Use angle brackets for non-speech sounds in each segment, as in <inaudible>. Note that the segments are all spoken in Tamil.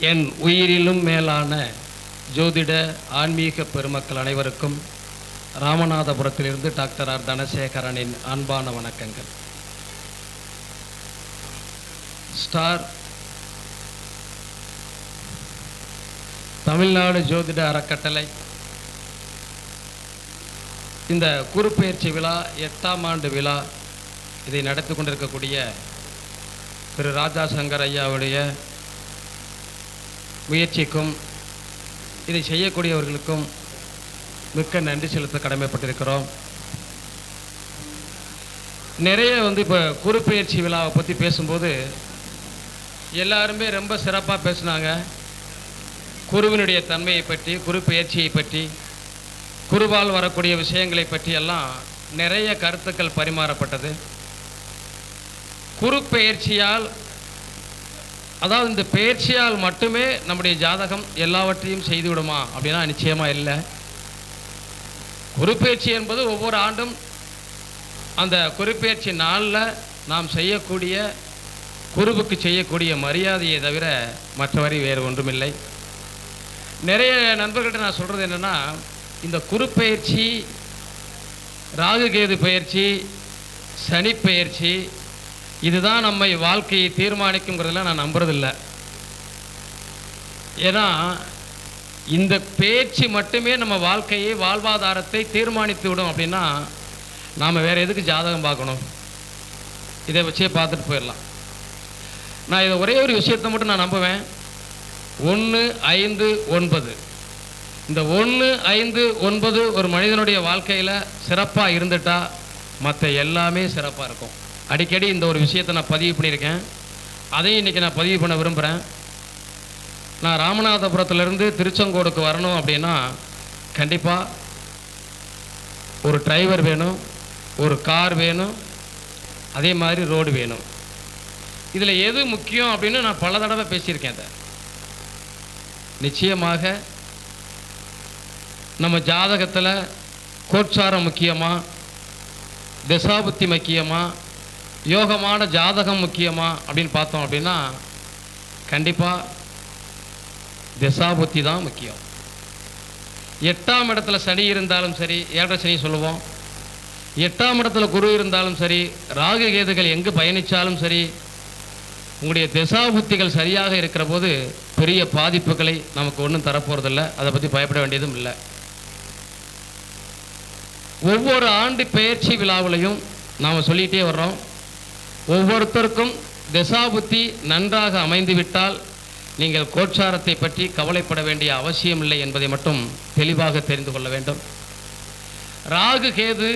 என் உயிரிலும் மேலான ஜோதிட ஆன்மீக பெருமக்கள் அனைவருக்கும் ராமநாதபுரத்திலிருந்து டாக்டர் ஆர். தனசேகரனின் அன்பான வணக்கங்கள். ஸ்டார் தமிழ்நாடு ஜோதிட அறக்கட்டளை. இந்த குறுப்பெயர்ச்சி விழா எட்டாம் ஆண்டு விழா இதை நடத்தி கொண்டிருக்கக்கூடிய திரு. ராஜா சங்கர் ஐயாவுடைய முயற்சிக்கும் இதை செய்யக்கூடியவர்களுக்கும் மிக்க நன்றி செலுத்த கடமைப்பட்டிருக்கிறோம். நிறைய வந்து இப்போ குறுப்பெயர்ச்சி விழாவை பற்றி பேசும்போது எல்லாருமே ரொம்ப சிறப்பாக பேசுனாங்க. குருவினுடைய தன்மையை பற்றி குறுப்பெயர்ச்சியை பற்றி குருவால் வரக்கூடிய விஷயங்களை பற்றி எல்லாம் நிறைய கருத்துக்கள் பரிமாறப்பட்டது. குறுப்பெயர்ச்சியால் அதாவது இந்த பயிற்சியால் மட்டுமே நம்முடைய ஜாதகம் எல்லாவற்றையும் செய்துவிடுமா? அப்படின்னா நிச்சயமாக இல்லை. குருப்பெயர்ச்சி என்பது ஒவ்வொரு ஆண்டும் அந்த குருப்பெயர்ச்சி நாளில் நாம் செய்யக்கூடிய குருவுக்கு செய்யக்கூடிய மரியாதையை தவிர மற்றவரை வேறு ஒன்றுமில்லை. நிறைய நண்பர்கள்ட்ட நான் சொல்கிறது என்னென்னா இந்த குருப்பெயர்ச்சி ராகுகேது பயிற்சி சனிப்பெயர்ச்சி இதுதான் நம்மை வாழ்க்கையை தீர்மானிக்குங்கிறதுல நான் நம்புறதில்லை. ஏன்னா இந்த பேச்சு மட்டுமே நம்ம வாழ்க்கையை வாழ்வாதாரத்தை தீர்மானித்து விடும் அப்படின்னா நாம் வேறு எதுக்கு ஜாதகம் பார்க்கணும்? இதை வச்சே பார்த்துட்டு போயிடலாம். நான் இதை ஒரே ஒரு விஷயத்தை மட்டும் நான் நம்புவேன். ஒன்று ஐந்து ஒன்பது. இந்த ஒன்று ஐந்து ஒன்பது ஒரு மனிதனுடைய வாழ்க்கையில் சிறப்பாக இருந்துட்டா மற்ற எல்லாமே சிறப்பாக இருக்கும். அடிக்கடி இந்த ஒரு விஷயத்தை நான் பதிவு பண்ணியிருக்கேன். அதையும் இன்றைக்கி நான் பதிவு பண்ண விரும்புகிறேன் நான் ராமநாதபுரத்துலேருந்து திருச்செங்கோடுக்கு வரணும் அப்படின்னா கண்டிப்பாக ஒரு டிரைவர் வேணும் ஒரு கார் வேணும் அதே மாதிரி ரோடு வேணும். இதில் எது முக்கியம் அப்படின்னு நான் பல தடவை பேசியிருக்கேன் அதை. நிச்சயமாக நம்ம ஜாதகத்தில் கோட்சாரம் முக்கியமாக திசாபுத்தி முக்கியமாக யோகமான ஜாதகம் முக்கியமா அப்படின்னு பார்த்தோம் அப்படின்னா கண்டிப்பாக திசாபுத்தி தான் முக்கியம். எட்டாம் இடத்துல சனி இருந்தாலும் சரி ஏழரை சனி சொல்லுவோம். எட்டாம் இடத்துல குரு இருந்தாலும் சரி ராகு கேதுகள் எங்கு பயணித்தாலும் சரி உங்களுடைய திசாபுத்திகள் சரியாக இருக்கிற போது பெரிய பாதிப்புகளை நமக்கு ஒன்றும் தரப்போகிறதில்ல அதை பற்றி பயப்பட வேண்டியதும் இல்லை. ஒவ்வொரு ஆண்டு பயிற்சி விழாவிலையும் நாம் சொல்லிகிட்டே வர்றோம். ஒவ்வொருத்தருக்கும் திசாபுத்தி நன்றாக அமைந்துவிட்டால் நீங்கள் கோட்சாரத்தை பற்றி கவலைப்பட வேண்டிய அவசியம் இல்லை என்பதை மட்டும் தெளிவாக தெரிந்து கொள்ள வேண்டும். ராகு கேது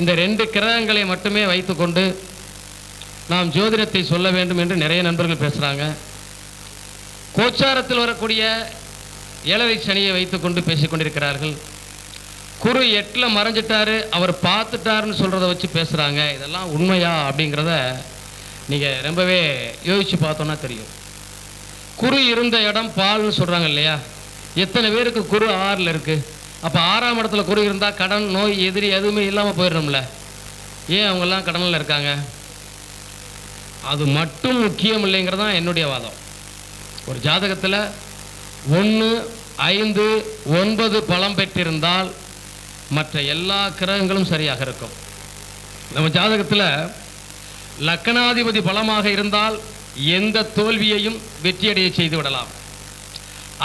இந்த ரெண்டு கிரகங்களை மட்டுமே வைத்துக்கொண்டு நாம் ஜோதிடத்தை சொல்ல வேண்டும் என்று நிறைய நண்பர்கள் பேசுகிறாங்க கோச்சாரத்தில் வரக்கூடிய ஏழரை சனியை வைத்துக்கொண்டு பேசிக்கொண்டிருக்கிறார்கள். குரு எட்டில் மறைஞ்சிட்டாரு அவர் பார்த்துட்டாருன்னு சொல்கிறத வச்சு பேசுகிறாங்க இதெல்லாம் உண்மையா அப்படிங்கிறத நீங்கள் ரொம்பவே யோசித்து பார்த்தோன்னா தெரியும். குரு இருந்த இடம் பால்னு சொல்கிறாங்க இல்லையா? எத்தனை பேருக்கு குரு ஆறில் இருக்குது அப்போ ஆறாம் இடத்துல குரு இருந்தால் கடன் நோய் எதிரி எதுவுமே இல்லாமல் போயிடணும்ல ஏன் அவங்கெல்லாம் கடனில் இருக்காங்க? அது மட்டும் முக்கியம் இல்லைங்கிறது தான் என்னுடைய வாதம். ஒரு ஜாதகத்தில் ஒன்று ஐந்து ஒன்பது பலம் பெற்றிருந்தால் மற்ற எல்லா கிரகங்களும் சரியாக இருக்கும். நம்ம ஜாதகத்தில் லக்கணாதிபதி பலமாக இருந்தால் எந்த தோல்வியையும் வெற்றியடைய செய்து விடலாம்.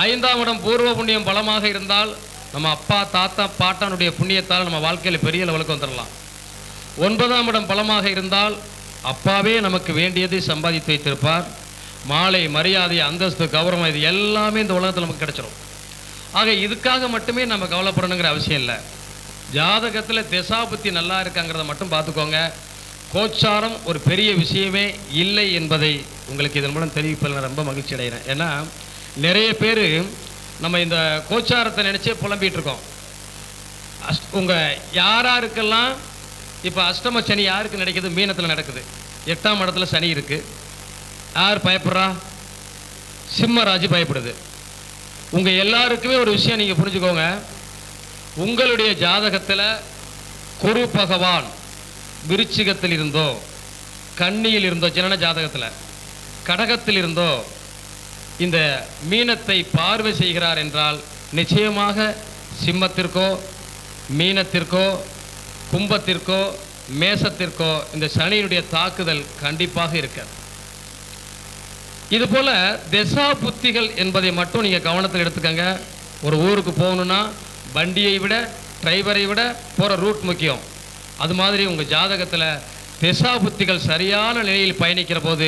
ஐந்தாம் இடம் பூர்வ புண்ணியம் பலமாக இருந்தால் நம்ம அப்பா தாத்தா பாட்டானுடைய புண்ணியத்தால் நம்ம வாழ்க்கையில் பெரிய லெவலுக்கு வந்துடலாம் ஒன்பதாம் இடம் பலமாக இருந்தால் அப்பாவே நமக்கு வேண்டியதை சம்பாதித்து வைத்திருப்பார். மாலை மரியாதை அந்தஸ்து கௌரவம் இது எல்லாமே இந்த உலகத்தில் நமக்கு கிடைச்சிரும். ஆக இதுக்காக மட்டுமே நம்ம கவலைப்படணுங்கிற அவசியம் இல்லை. ஜாதகத்தில் திசாபுத்தி நல்லா இருக்காங்கிறத மட்டும் பார்த்துக்கோங்க. கோச்சாரம் ஒரு பெரிய விஷயமே இல்லை என்பதை உங்களுக்கு இதன் மூலம் தெரிவிப்பதில் நான் ரொம்ப மகிழ்ச்சி அடைகிறேன். ஏன்னா நிறைய பேர் நம்ம இந்த கோச்சாரத்தை நினச்சே புலம்பிகிட்டு இருக்கோம். உங்கள் யாராருக்கெல்லாம் இப்போ அஷ்டம சனி யாருக்கு நடக்குது மீனத்தில் நடக்குது. எட்டாம் இடத்துல சனி இருக்குது யார் பயப்படுறா? சிம்மராஜ் பயப்படுது. உங்கள் எல்லாருக்குமே ஒரு விஷயம் நீங்கள் புரிஞ்சுக்கோங்க. உங்களுடைய ஜாதகத்தில் குரு பகவான் விருச்சிகத்தில் இருந்தோ கன்னியில் இருந்தோ ஜனன ஜாதகத்தில் கடகத்தில் இருந்தோ இந்த மீனத்தை பார்வை செய்கிறார் என்றால் நிச்சயமாக சிம்மத்திற்கோ மீனத்திற்கோ கும்பத்திற்கோ மேசத்திற்கோ இந்த சனியினுடைய தாக்குதல் கண்டிப்பாக இருக்காது. இதுபோல் திசா புத்திகள் என்பதை மட்டும் நீங்கள் கவனத்தில் எடுத்துக்கங்க. ஒரு ஊருக்கு போகணுன்னா வண்டியை விட டிரைவரை விட போகிற ரூட் முக்கியம். அது மாதிரி உங்கள் ஜாதகத்தில் திசா புத்திகள் சரியான நிலையில் பயணிக்கிற போது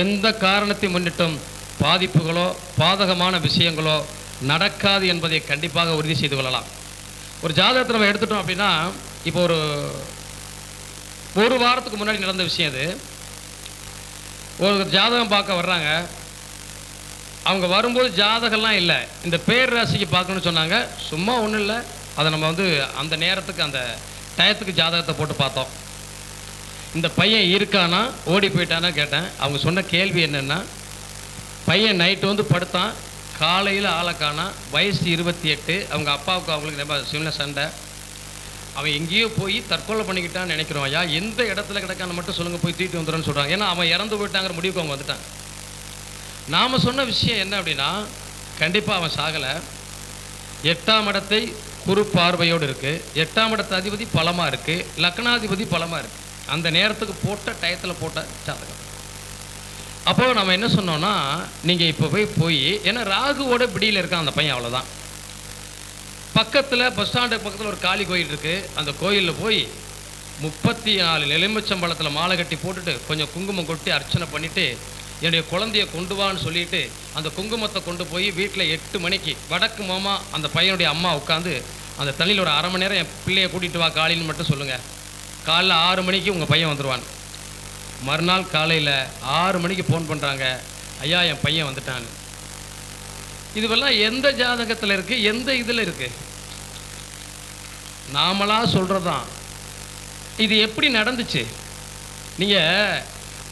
எந்த காரணத்தை முன்னிட்டும் பாதிப்புகளோ பாதகமான விஷயங்களோ நடக்காது என்பதை கண்டிப்பாக உறுதி செய்து கொள்ளலாம். ஒரு ஜாதகத்தை நம்ம எடுத்துட்டோம் அப்படின்னா இப்போ ஒரு ஒரு வாரத்துக்கு முன்னாடி நடந்த விஷயம் அது ஒரு ஜாதகம் பார்க்க வர்றாங்க. அவங்க வரும்போது ஜாதகம்லாம் இல்லை. இந்த பேர் ராசிக்கு பார்க்கணும்னு சொன்னாங்க. சும்மா ஒன்றும் இல்லை. அதை நம்ம வந்து அந்த நேரத்துக்கு அந்த டயத்துக்கு ஜாதகத்தை போட்டு பார்த்தோம். இந்த பையன் இருக்கானா? ஓடி போயிட்டானா கேட்டேன். அவங்க சொன்ன கேள்வி என்னென்னா பையன் நைட்டு வந்து படுத்தான். காலையில் ஆளை காணா. வயசு இருபத்தி எட்டு. அவங்க அப்பாவுக்கு அவங்களுக்கு ரொம்ப சின்ன சண்டை. அவன் எங்கேயோ போய் தற்கொலை பண்ணிக்கிட்டான்னு நினைக்கிறோம் ஐயா. எந்த இடத்துல கிடக்கான்னு மட்டும் சொல்லுங்கள் போய் தூக்கிட்டு வந்துடுறேன்னு சொல்கிறாங்க ஏன்னா அவன் இறந்து போயிட்டாங்கிற முடிவுக்கு அவங்க வந்துட்டான் நாம் சொன்ன விஷயம் என்ன அப்படின்னா கண்டிப்பாக அவன் சாகலை. எட்டாம் இடத்தை குறு பார்வையோடு இருக்குது எட்டாம் இடத்த அதிபதி பலமாக இருக்குது லக்னாதிபதி பலமாக இருக்குது அந்த நேரத்துக்கு போட்ட டயத்தில் போட்ட ஜாதகம். அப்போ நம்ம என்ன சொன்னோம்னா நீங்கள் இப்போ போய் போய் ஏன்னா ராகுவோட பிடியில் இருக்கான் அந்த பையன் அவ்வளோதான் பக்கத்தில் பஸ் ஸ்டாண்டு பக்கத்தில் ஒரு காளி கோயில் இருக்குது அந்த கோயிலில் போய் முப்பத்தி நாலு எலுமிச்சம்பழத்தில் மாலை கட்டி போட்டுட்டு கொஞ்சம் குங்குமம் கொட்டி அர்ச்சனை பண்ணிவிட்டு என்னுடைய குழந்தைய கொண்டு வான்னு சொல்லிட்டு அந்த குங்குமத்தை கொண்டு போய் வீட்டில் எட்டு மணிக்கு வடக்கு மாமா அந்த பையனுடைய அம்மா உட்காந்து அந்த தண்ணியில் ஒரு அரை மணி நேரம் என் பிள்ளையை கூட்டிகிட்டு வா காலையின்னு மட்டும் சொல்லுங்கள் காலைல ஆறு மணிக்கு உங்கள் பையன் வந்துடுவான் மறுநாள் காலையில் ஆறு மணிக்கு ஃபோன் பண்ணுறாங்க ஐயா என் பையன் வந்துட்டான் இதுவெல்லாம் எந்த ஜாதகத்தில் இருக்குது எந்த இதில் இருக்குது நாமளா சொல்கிறதான் இது எப்படி நடந்துச்சு? நீங்கள்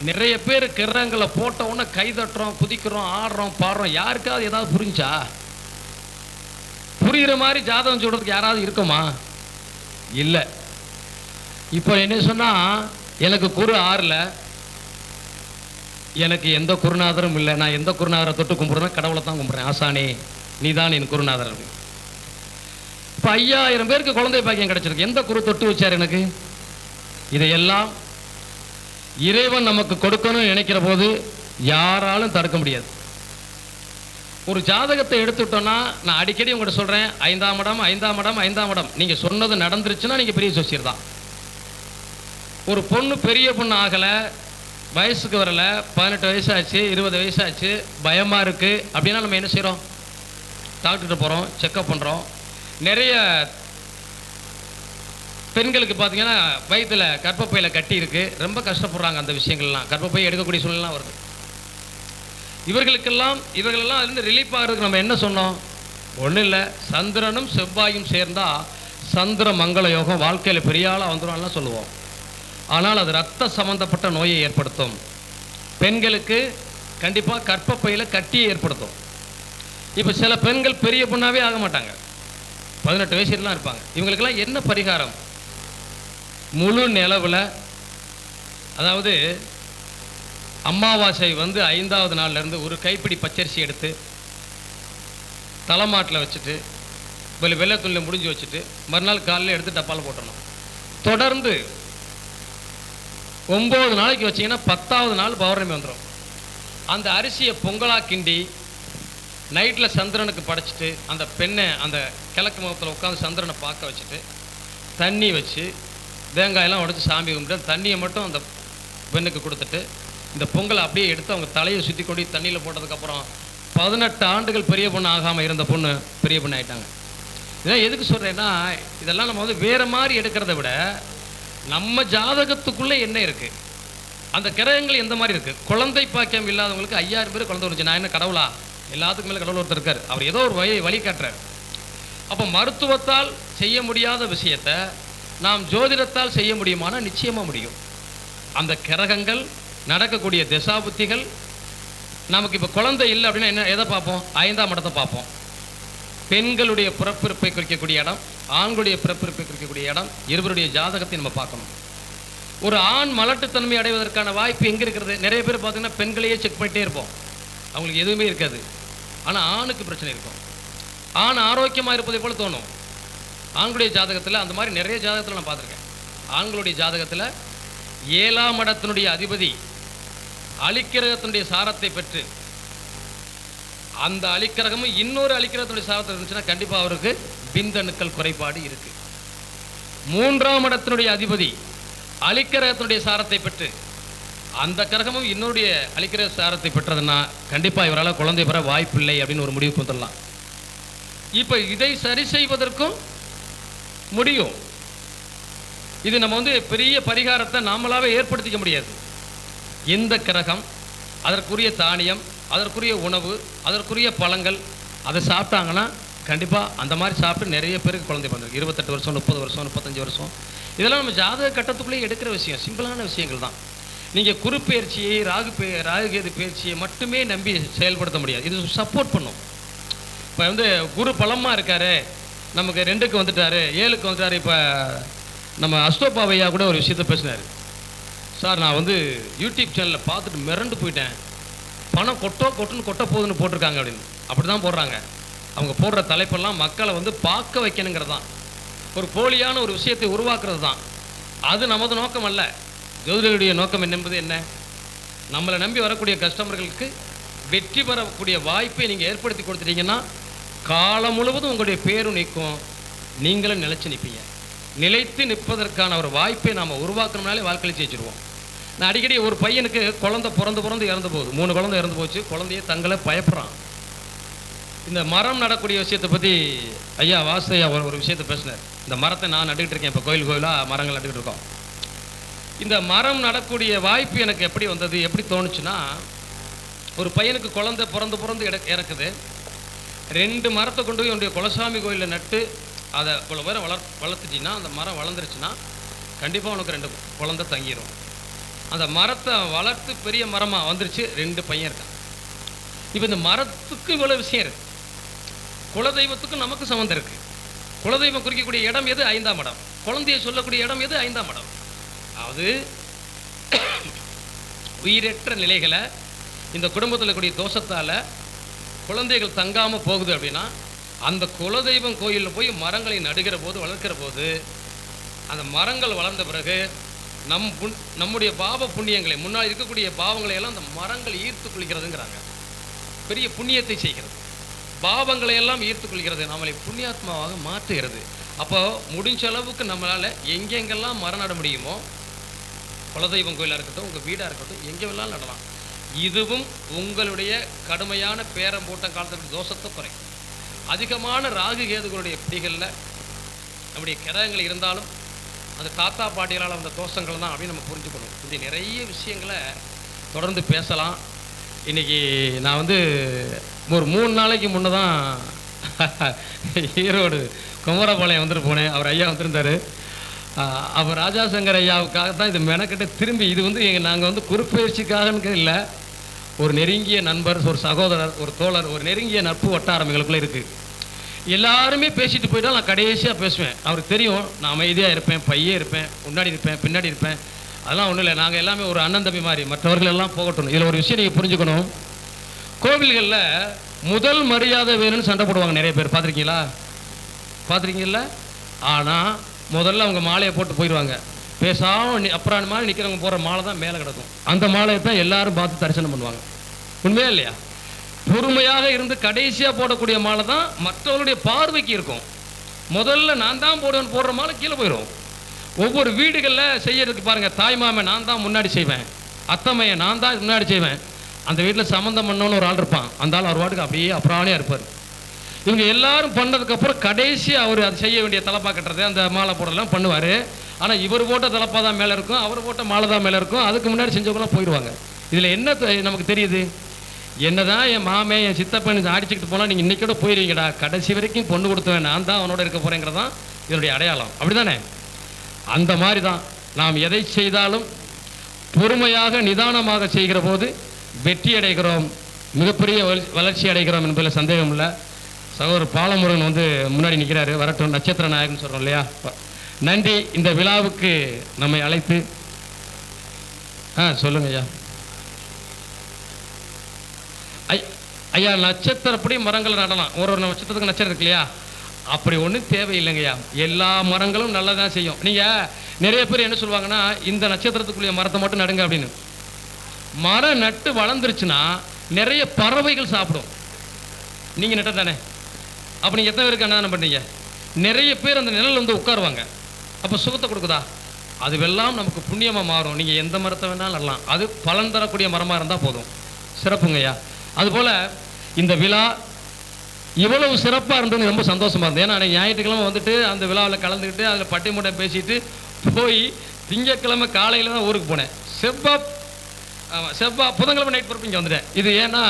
நிறைய பேர் கிரகங்களை போட்ட உடனே கை தட்டுறோம் குதிக்கிறோம் ஆடுறோம் பாடுறோம். யாருக்காவது ஏதாவது புரிஞ்சா? புரிகிற மாதிரி ஜாதகம் சொல்கிறதுக்கு யாராவது இருக்குமா? இல்லை. இப்போ என்ன சொன்னால் எனக்கு குரு ஆறில். எனக்கு எந்த குருநாதரும் இல்லை. நான் எந்த குருநாதரை தொட்டு கும்பிட்றேன் கடவுளை தான் கும்பிட்றேன். ஆசானே நீ தான் என் குருநாதர் இப்போ ஐயாயிரம் பேருக்கு குழந்தை பாக்கியம் கிடச்சிருக்கு. எந்த குரு தொட்டு வச்சார் எனக்கு? இதையெல்லாம் இறைவன் நமக்கு கொடுக்கணும்னு நினைக்கிற போது யாராலும் தடுக்க முடியாது. ஒரு ஜாதகத்தை எடுத்துட்டோம்னா நான் அடிக்கடி உங்கள்கிட்ட சொல்கிறேன் ஐந்தாம் இடம் ஐந்தாம் இடம் ஐந்தாம் இடம். நீங்கள் சொன்னது நடந்துருச்சுன்னா நீங்கள் பெரிய சொசியர் தான். ஒரு பொண்ணு பெரிய பொண்ணு ஆகலை வயசுக்கு வரல பதினெட்டு வயசாச்சு இருபது வயசாச்சு பயமாக இருக்குது அப்படின்னா நம்ம என்ன செய்கிறோம் டாக்டர்கிட்ட போகிறோம் செக்கப் பண்ணுறோம் நிறைய பெண்களுக்கு பார்த்தீங்கன்னா வயிற்றில் கர்ப்பப்பையில் கட்டி இருக்குது ரொம்ப கஷ்டப்படுறாங்க அந்த விஷயங்கள்லாம். கர்ப்பப்பை எடுக்கக்கூடிய சூழ்நிலாம் வருது. இவர்களுக்கெல்லாம் இவர்களெல்லாம் அதுலேருந்து ரிலீஃப் ஆகிறதுக்கு நம்ம என்ன சொன்னோம்? ஒன்றும் இல்லை. சந்திரனும் செவ்வாயும் சேர்ந்தால் சந்திர மங்கள யோகம் வாழ்க்கையில் பெரிய ஆளாக வந்துடும்லாம் சொல்லுவோம். ஆனால் அது ரத்த சம்பந்தப்பட்ட நோயை ஏற்படுத்தும். பெண்களுக்கு கண்டிப்பாக கற்பப்பையில் கட்டியை ஏற்படுத்தும். இப்போ சில பெண்கள் பெரிய பொண்ணாகவே ஆக மாட்டாங்க. பதினெட்டு வயசுலாம் இருப்பாங்க. இவங்களுக்கெல்லாம் என்ன பரிகாரம்? முழு நிலவில் அதாவது அமாவாசை வந்து ஐந்தாவது நாள்ல இருந்து ஒரு கைப்பிடி பச்சரிசி எடுத்து தலைமாட்டில் வச்சுட்டு வெள்ளை வெள்ளை துணியில் முடிஞ்சு வச்சுட்டு மறுநாள் காலையில் எடுத்து டப்பாவில் போட்டணும் தொடர்ந்து ஒம்பது நாளைக்கு வச்சீங்கன்னா பத்தாவது நாள் பௌர்ணமி வந்துடும் அந்த அரிசியை பொங்கலா கிண்டி நைட்டில் சந்திரனுக்கு படைச்சிட்டு அந்த பெண்ணை அந்த கிழக்கு முகத்தில் உட்காந்து சந்திரனை பார்க்க வச்சுட்டு தண்ணி வச்சு தேங்காயெல்லாம் உடச்சி சாமி கும்பிட்டு தண்ணியை மட்டும் அந்த பெண்ணுக்கு கொடுத்துட்டு இந்த பொங்கலை அப்படியே எடுத்து அவங்க தலையை சுற்றி கொண்டு தண்ணியில் போட்டதுக்கப்புறம் பதினெட்டு ஆண்டுகள் பெரிய பொண்ணு ஆகாமல் இருந்த பொண்ணு பெரிய பொண்ணு ஆகிட்டாங்க இதெல்லாம் எதுக்கு சொல்கிறேன்னா இதெல்லாம் நம்ம வந்து வேறு மாதிரி எடுக்கிறத விட நம்ம ஜாதகத்துக்குள்ளே என்ன இருக்குது அந்த கிரகங்கள் எந்த மாதிரி இருக்குது குழந்தை பாக்கியம் இல்லாதவங்களுக்கு ஐயாயிரம் பேர் குழந்தை வந்துச்சு நான் என்ன கடவுளா? எல்லாத்துக்கும் மேலே கடவுள் ஒருத்தர் இருக்கார். அவர் ஏதோ ஒரு வழி வழி காட்டுறார் அப்போ மருத்துவத்தால் செய்ய முடியாத விஷயத்தை நாம் ஜோதிடத்தால் செய்ய முடியுமானா நிச்சயமாக முடியும். அந்த கிரகங்கள் நடக்கக்கூடிய திசாபுத்திகள் நமக்கு இப்போ குழந்தை இல்லை அப்படின்னா என்ன எதை பார்ப்போம்? ஐந்தாம் இடத்தை பார்ப்போம். பெண்களுடைய பிறப்பிறப்பை குறிக்கக்கூடிய இடம் ஆண்களுடைய பிறப்பிறப்பை குறிக்கக்கூடிய இடம் இருவருடைய ஜாதகத்தை நம்ம பார்க்கணும். ஒரு ஆண் மலட்டுத்தன்மை அடைவதற்கான வாய்ப்பு எங்கே இருக்கிறது? நிறைய பேர் பார்த்தீங்கன்னா பெண்களையே செக் பண்ணிட்டே இருப்போம். அவங்களுக்கு எதுவுமே இருக்காது. ஆனால் ஆணுக்கு பிரச்சனை இருக்கும். ஆண் ஆரோக்கியமாக இருப்பதை போல் தோணும். ஆண்களுடைய ஜாதகத்தில் அந்த மாதிரி நிறைய ஜாதகத்தில் நான் பார்த்துருக்கேன். ஆண்களுடைய ஜாதகத்தில் ஏழாம் இடத்தினுடைய அதிபதி அலிக்கிரகத்தினுடைய சாரத்தை பெற்று அந்த அலிக்கிரகமும் இன்னொரு அலிக்கிரகத்தினுடைய சாரத்தை இருந்துச்சுன்னா கண்டிப்பாக அவருக்கு பிந்தணுக்கள் குறைபாடு இருக்கு. மூன்றாம் இடத்தினுடைய அதிபதி அலிக்கிரகத்தினுடைய சாரத்தை பெற்று அந்த கிரகமும் இன்னொருடைய அழிக்கிற சாரத்தை பெற்றதுன்னா கண்டிப்பாக இவரால் குழந்தை பெற வாய்ப்பில்லை அப்படின்னு ஒரு முடிவுக்கு வந்துடலாம். இப்போ இதை சரி செய்வதற்கும் முடியும். இது நம்ம வந்து பெரிய பரிகாரத்தை நாமளாவே ஏற்படுத்திக்க முடியாது. இந்த கிரகம் அதற்குரிய தானியம் அதற்குரிய உணவு அதற்குரிய பழங்கள் அதை சாப்பிட்டாங்கன்னா கண்டிப்பாக அந்த மாதிரி சாப்பிட்டு நிறைய பேருக்கு குழந்தை பிறந்திருக்கு. இருபத்தெட்டு வருஷம் முப்பது வருஷம் முப்பத்தஞ்சு வருஷம். இதெல்லாம் நம்ம ஜாதக கட்டத்துக்குள்ளேயே எடுக்கிற விஷயம். சிம்பிளான விஷயங்கள் தான். நீங்கள் குறுப்பெயர்ச்சியை ராகு பே ராகுகேது பயிற்சியை மட்டுமே நம்பி செயல்படுத்த முடியாது. இது சப்போர்ட் பண்ணும். இப்போ வந்து குரு பலமாக இருக்காரு. நமக்கு ரெண்டுக்கு வந்துட்டார் ஏழுக்கு வந்துட்டார். இப்போ நம்ம அஸ்தோபாவையா கூட ஒரு விஷயத்த பேசினார். சார் நான் வந்து யூடியூப் சேனலில் பார்த்துட்டு மிரண்டு போயிட்டேன். பணம் கொட்டோ கொட்டுன்னு கொட்ட போகுதுன்னு போட்டிருக்காங்க அப்படின்னு. அப்படி தான் போடுறாங்க. அவங்க போடுற தலைப்பெல்லாம் மக்களை வந்து பார்க்க வைக்கணுங்கிறது தான் ஒரு போலியான ஒரு விஷயத்தை உருவாக்குறது தான் அது நமது நோக்கம் அல்ல. ஜோதிடருடைய நோக்கம் என்பது என்ன? நம்மளை நம்பி வரக்கூடிய கஸ்டமர்களுக்கு வெற்றி பெறக்கூடிய வாய்ப்பை நீங்கள் ஏற்படுத்தி கொடுத்துட்டீங்கன்னா காலம் முழுவதும் உங்களுடைய பேரும் நிற்கும். நீங்களும் நிலைச்சு நிற்பீங்க நிலைத்து நிற்பதற்கான ஒரு வாய்ப்பை நாம் உருவாக்கணும்னாலே வாழ்க்கையில் ஜெயிச்சிருவோம். நான் அடிக்கடி ஒரு பையனுக்கு குழந்தை பிறந்து பிறந்து இறந்து போகுது. மூணு குழந்தை இறந்து போச்சு. குழந்தைய தங்களை பயப்படுறான். இந்த மரம் நடக்கூடிய விஷயத்தை பற்றி ஐயா வாசையா ஒரு ஒரு விஷயத்தை பேசினார். இந்த மரத்தை நான் நட்டுக்கிட்டு இருக்கேன். இப்போ கோயில் கோயிலாக மரங்கள் நட்டுக்கிட்டு இருக்கோம். இந்த மரம் நடக்கூடிய வாய்ப்பு எனக்கு எப்படி வந்தது? எப்படி தோணுச்சுன்னா ஒரு பையனுக்கு குழந்தை பிறந்து பிறந்து இட இறக்குது. ரெண்டு மரத்தை கொண்டு போய் என்னுடைய குலசாமி கோயிலில் நட்டு அதை இவ்வளோ பேரை வளர் வளர்த்துட்டின்னா அந்த மரம் வளர்ந்துருச்சுன்னா கண்டிப்பாக உனக்கு ரெண்டு குழந்த தங்கிடும் அந்த மரத்தை வளர்த்து பெரிய மரமாக வந்துருச்சு ரெண்டு பையன் இருக்கான். இப்போ இந்த மரத்துக்கு இவ்வளோ விஷயம் இருக்கு. குலதெய்வத்துக்கும் நமக்கு சம்மந்தம் இருக்கு. குலதெய்வம் குறிக்கக்கூடிய இடம் எது? ஐந்தாம் இடம். குழந்தையை சொல்லக்கூடிய இடம் எது? ஐந்தாம் இடம். அதாவது உயிரற்ற நிலைகளை இந்த குடும்பத்தில் கூடிய தோஷத்தால் குழந்தைகள் தங்காமல் போகுது அப்படின்னா அந்த குலதெய்வம் கோயிலில் போய் மரங்களை நடுகிற போது வளர்க்கிற போது அந்த மரங்கள் வளர்ந்த பிறகு நம் புண் நம்முடைய பாவ புண்ணியங்களை முன்னாடி இருக்கக்கூடிய பாவங்களை எல்லாம் அந்த மரங்கள் ஈர்த்து கொள்கிறதுங்கிறாங்க. பெரிய புண்ணியத்தை செய்கிறது. பாவங்களை எல்லாம் ஈர்த்து கொள்கிறது. நம்மளை புண்ணியாத்மாவாக மாற்றுகிறது. அப்போ முடிஞ்ச அளவுக்கு நம்மளால் எங்கெங்கெல்லாம் மரம் நட முடியுமோ குலதெய்வம் கோயிலாக இருக்கட்டும் உங்கள் வீடாக இருக்கட்டும் எங்கே வேணாலும் நடலாம் இதுவும் உங்களுடைய கடுமையான பேரம் போட்ட காலத்துக்கு தோஷத்தை குறைக்கும். அதிகமான ராகு கேதுகளுடைய பிடிகளில் நம்முடைய கிரகங்கள் இருந்தாலும் அது தாத்தா பாட்டிகளால் வந்த தோஷங்கள் தான் அப்படின்னு நம்ம புரிஞ்சுக்கணும். இப்படி நிறைய விஷயங்களை தொடர்ந்து பேசலாம். இன்னைக்கு நான் வந்து ஒரு மூணு நாளைக்கு முன்னே தான் <laughs> ஈரோடு குமரபாளையம் வந்துட்டு போனேன். அவர் ஐயா வந்திருந்தாரு. அவர் ராஜாசங்கர் ஐயாவுக்காக தான் இது மெனக்கிட்ட திரும்பி இது வந்து எங்கள் நாங்கள் வந்து குறுப்பெயர்ச்சிக்காகன்னு இல்லை ஒரு நெருங்கிய நண்பர் ஒரு சகோதரர் ஒரு தோழர் ஒரு நெருங்கிய நட்பு வட்டாரம் எங்களுக்குள்ளே இருக்குது எல்லாருமே பேசிட்டு போயிட்டால் நான் கடைசியாக பேசுவேன். அவருக்கு தெரியும் நான் அமைதியாக இருப்பேன் பையே இருப்பேன் முன்னாடி இருப்பேன் பின்னாடி இருப்பேன். அதெல்லாம் ஒன்றும் இல்லை நாங்கள் எல்லாமே ஒரு அண்ணன் தம்பி மாதிரி மற்றவர்கள் எல்லாம் போகட்டும். இதில் ஒரு விஷயம் நீங்கள் புரிஞ்சுக்கணும். கோவில்களில் முதல் மரியாதை வேணும்னு சண்டை போடுவாங்க நிறைய பேர். பார்த்துருக்கீங்களா? பார்த்துருக்கீங்களா ஆனால் முதல்ல அவங்க மாலையை போட்டு போயிடுவாங்க. பேசாமல் அப்புறம் மாதிரி நிற்கிறவங்க போகிற மாலை தான் மேலே கிடக்கும். அந்த மாலையை தான் எல்லாரும் பார்த்து தரிசனம் பண்ணுவாங்க. உண்மையா இல்லையா? பொறுமையாக இருந்து கடைசியாக போடக்கூடிய மாலை தான் மற்றவர்களுடைய பார்வைக்கு இருக்கும். முதல்ல நான் தான் போடுவேன் போடுற மாலை கீழே போயிடும் ஒவ்வொரு வீடுகளில் செய்யறதுக்கு பாருங்கள் தாய்மாமை நான் தான் முன்னாடி செய்வேன். அத்தம்மையை நான் தான் முன்னாடி செய்வேன். அந்த வீட்டில் சம்மந்தம் பண்ணவனு ஒரு ஆள் இருப்பான். அந்த ஆள் அவர் வாட்டுக்கு அப்படியே அப்புறானே இருப்பார். இவங்க எல்லாரும் பண்ணதுக்கப்புறம் கடைசி அவர் அதை செய்ய வேண்டிய தலைப்பா கட்டுறது அந்த மாலை போடலாம் பண்ணுவார். ஆனால் இவர் போட்ட தலப்பா தான் மேலே இருக்கும் அவர் போட்ட மாலை தான் மேலே இருக்கும். அதுக்கு முன்னாடி செஞ்சவங்களாம் போயிடுவாங்க இதில் என்ன தெ- நமக்கு தெரியுது? என்னதான் என் மாமே என் சித்தப்பன் அடிச்சுக்கிட்டு போனால் நீங்கள் இன்றைக்கி கூட போயிடுவீங்கடா கடைசி வரைக்கும் பொண்ணு கொடுத்துவேன் நான் தான் அவனோட இருக்க போகிறேங்கிறது தான் இதனுடைய அடையாளம். அப்படிதானே? அந்த மாதிரி தான் நாம் எதை செய்தாலும் பொறுமையாக நிதானமாக செய்கிற போது வெற்றி அடைகிறோம். மிகப்பெரிய வளர்ச்சி அடைகிறோம் என்பதில் சந்தேகம் இல்லை சகோதரர் பாலமுருகன் வந்து முன்னாடி நிற்கிறாரு வரட்டும் நட்சத்திர நாயகன் சொல்கிறோம் இல்லையா? நன்றி. இந்த விழாவுக்கு நம்மை அழைத்து. ஆ சொல்லுங்க ஐயா. ஐயா நட்சத்திரப்படி மரங்கள் நடலாம். ஒரு ஒரு நட்சத்திரத்துக்கு நட்சத்திரம் இருக்கு இல்லையா? அப்படி ஒன்றும் தேவையில்லைங்கய்யா எல்லா மரங்களும் நல்லதான் செய்யும். நீங்கள் நிறைய பேர் என்ன சொல்லுவாங்கன்னா இந்த நட்சத்திரத்துக்குள்ளே மரத்தை மட்டும் நடுங்க அப்படின்னு. மரம் நட்டு வளர்ந்துருச்சுன்னா நிறைய பறவைகள் சாப்பிடும். நீங்கள் நட்டதானே அப்போ நீங்கள் எத்தனை பேருக்கு என்ன பண்ணீங்க நிறைய பேர் அந்த நிழல் வந்து உட்காருவாங்க. அப்போ சுகத்தை கொடுக்குதா? அதுவெல்லாம் நமக்கு புண்ணியமாக மாறும். நீங்கள் எந்த மரத்தை வேணாலும் நடலாம். அது பலன் தரக்கூடிய மரமாக இருந்தால் போதும். சிறப்புங்கய்யா அதுபோல் இந்த விழா இவ்வளவு சிறப்பாக இருந்தது ரொம்ப சந்தோஷமாக இருந்தது. ஏன்னா ஞாயிற்றுக்கிழமை வந்துட்டு அந்த விழாவில் கலந்துக்கிட்டு அதில் பட்டிமூட்டை பேசிட்டு போய் திங்கட்கிழமை காலையில் தான் ஊருக்கு போனேன். செவ்வா ஆமாம் புதன்கிழமை நைட் பொறுப்பு இங்கே வந்துட்டேன். இது ஏன்னா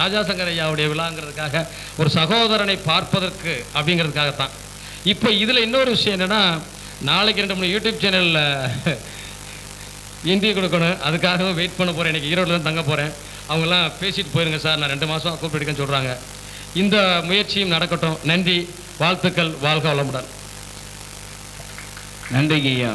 ராஜாசங்கர் ஐயாவுடைய விழாங்கிறதுக்காக ஒரு சகோதரனை பார்ப்பதற்கு அப்படிங்கிறதுக்காகத்தான். இப்போ இதில் இன்னொரு விஷயம் என்னென்னா நாளைக்கு ரெண்டு மூணு யூடியூப் சேனலில் இன்டர்வியூ கொடுக்கணும். அதுக்காக வெயிட் பண்ண போகிறேன் எனக்கு ஈரோட்டில் தான் தங்க போகிறேன் அவங்கெல்லாம் பேசிட்டு போயிருங்க சார். நான் ரெண்டு மாதம் கூப்பிட்டு சொல்கிறாங்க இந்த முயற்சியும் நடக்கட்டும். நன்றி வாழ்த்துக்கள் வாழ்க வளமுடன். நன்றிங்க ஐயா